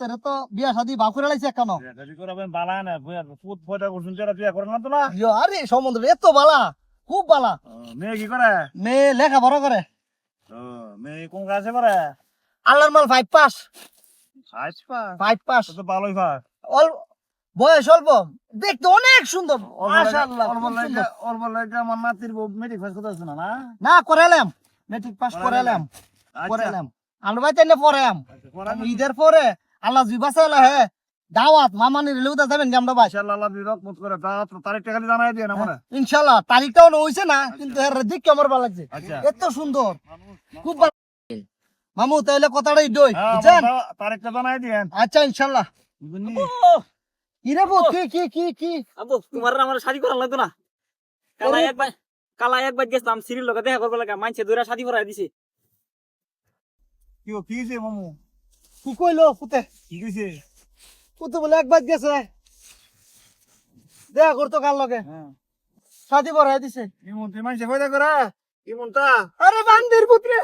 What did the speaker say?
তোর তো বিয়া শাদি বাপ করে লাইছে কেন বালা না পুত করছুন বিয়া না তো না? আরে সম্বন্ধ এত বালা খুব বালা। মেয়ে কি করে? মেয়ে লেখা বড় করে মেয়ে কোন ক্লাসে করে আল্লাহর মাল ফাইভ পাস আচ্ছা ফাইভ পাস তো ভালোই পাস অল্প বয়স অল্প। দেখতে অনেক সুন্দর মাশাআল্লাহ অল্প লাগে আমার নাতির মেট্রিক পাস করতে না না? না করালাম মেট্রিক পাস করালাম আচ্ছা। করালাম আমরা ভাই তাইলে আচ্ছা, করান। ঈদের পরে আল্লাহ জিবা চাইলে হে দাওয়াত মামানি রেলেও যাবেন আমরা ভাই? ইনশাআল্লাহ আল্লাহ বিরক মত করে তারিখটা খালি জানাই দিয়ে না মনে? ইনশাল্লাহ তারিখটাও হইছে না কিন্তু এর দিক আমার ভালো লাগছে। আচ্ছা। এত সুন্দর। খুব ভালো মামু তাইলে কথাটাই দই হ্যাঁ, বুঝছেন? তারিখটা জানাই দিয়েন। আচ্ছা ইনশাল্লাহ বুঝলি? কি রে বউ, কি কি কি কি? আবু তোমার আমার শাদি করা লাগতো না? কালা একবার কালা একবার গেছিলাম সিরির লগে দেখা করবে লাগা মানছে দুইরা শাদি করাই দিছে। কি কি হইছে মামু? কি কইলো পুতে? কি কইছে? পুতে বলে একবার গেছে। দেখা করতো কার লগে? হ্যাঁ। শাদি বড়াই দিছে। ইমন তুই মানুষে কয়টা করে ইমনটা আরে বান্দির পুত্রে!